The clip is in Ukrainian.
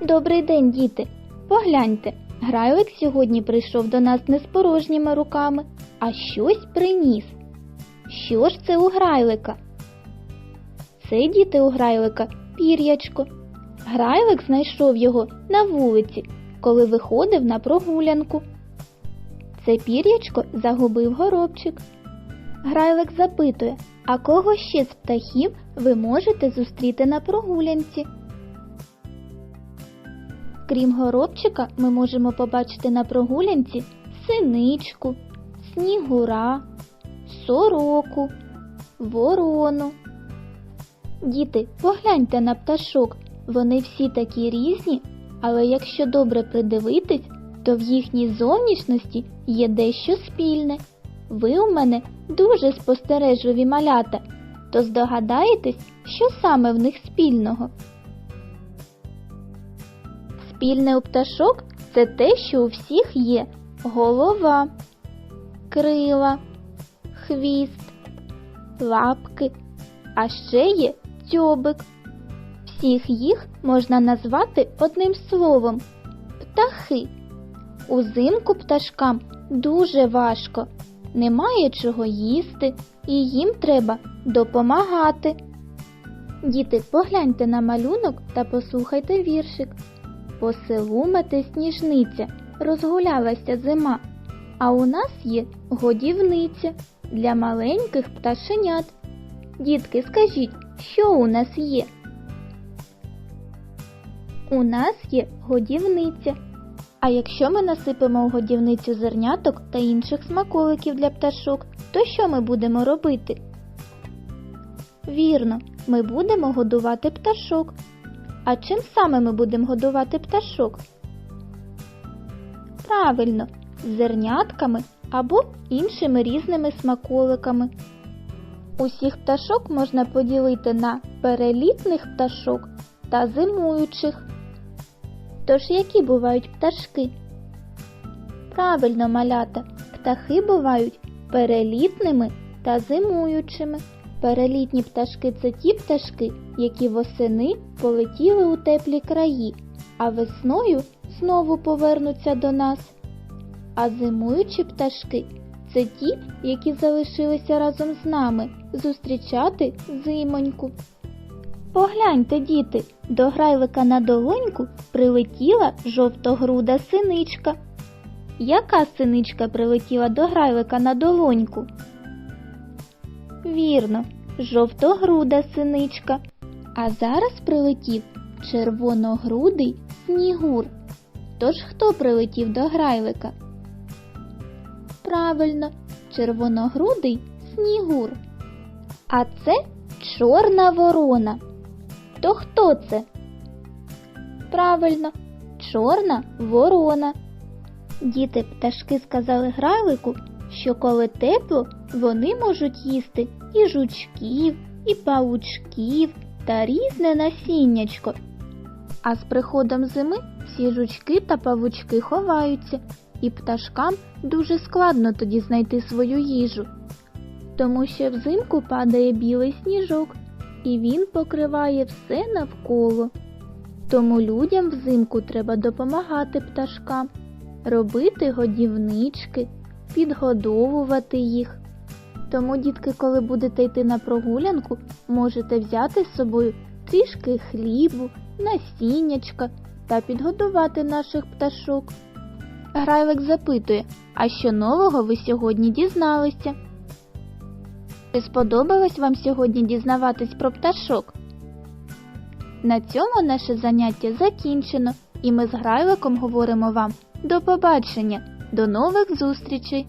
Добрий день, діти. Погляньте, Грайлик сьогодні прийшов до нас не з порожніми руками, а щось приніс. Що ж це у Грайлика? Це діти у Грайлика пір'ячко. Грайлик знайшов його на вулиці, коли виходив на прогулянку. Це пір'ячко загубив горобчик. Грайлик запитує, а кого ще з птахів ви можете зустріти на прогулянці? Крім горобчика, ми можемо побачити на прогулянці синичку, снігура, сороку, ворону. Діти, погляньте на пташок, вони всі такі різні, але якщо добре придивитись, то в їхній зовнішності є дещо спільне. Ви у мене дуже спостережливі малята, то здогадаєтесь, що саме в них спільного? Спільне у пташок це те, що у всіх є голова, крила, хвіст, лапки, а ще є дзьобик. Всіх їх можна назвати одним словом птахи. Узимку пташкам дуже важко, немає чого їсти, і їм треба допомагати. Діти, погляньте на малюнок та послухайте віршик. По селу мете сніжниця, розгулялася зима, а у нас є годівниця для маленьких пташенят. Дітки, скажіть, що у нас є? У нас є годівниця. А якщо ми насипемо у годівницю зерняток та інших смаколиків для пташок, то що ми будемо робити? Вірно, ми будемо годувати пташок. А чим саме ми будемо годувати пташок? Правильно, зернятками або іншими різними смаколиками. Усіх пташок можна поділити на перелітних пташок та зимуючих. Тож які бувають пташки? Правильно, малята, птахи бувають перелітними та зимуючими. Перелітні пташки це ті пташки, які восени полетіли у теплі краї, а весною знову повернуться до нас. А зимуючі пташки це ті, які залишилися разом з нами зустрічати зимоньку. Погляньте, діти, до грайлика на долоньку прилетіла жовтогруда синичка. Яка синичка прилетіла до грайлика на долоньку? Вірно, жовтогруда синичка. А зараз прилетів червоногрудий снігур. Тож хто прилетів до грайлика? Правильно, червоногрудий снігур. А це чорна ворона. То хто це? Правильно, чорна ворона. Діти пташки сказали грайлику, що коли тепло, вони можуть їсти і жучків, і паучків та різне насіннячко. А з приходом зими всі жучки та павучки ховаються, і пташкам дуже складно тоді знайти свою їжу, тому що взимку падає білий сніжок, і він покриває все навколо. Тому людям взимку треба допомагати пташкам, робити годівнички, підгодовувати їх. Тому, дітки, коли будете йти на прогулянку, можете взяти з собою трішки хлібу, насіннячка та підгодувати наших пташок. Грайлик запитує, а що нового ви сьогодні дізналися? Чи сподобалось вам сьогодні дізнаватись про пташок? На цьому наше заняття закінчено, і ми з Грайликом говоримо вам до побачення, до нових зустрічей!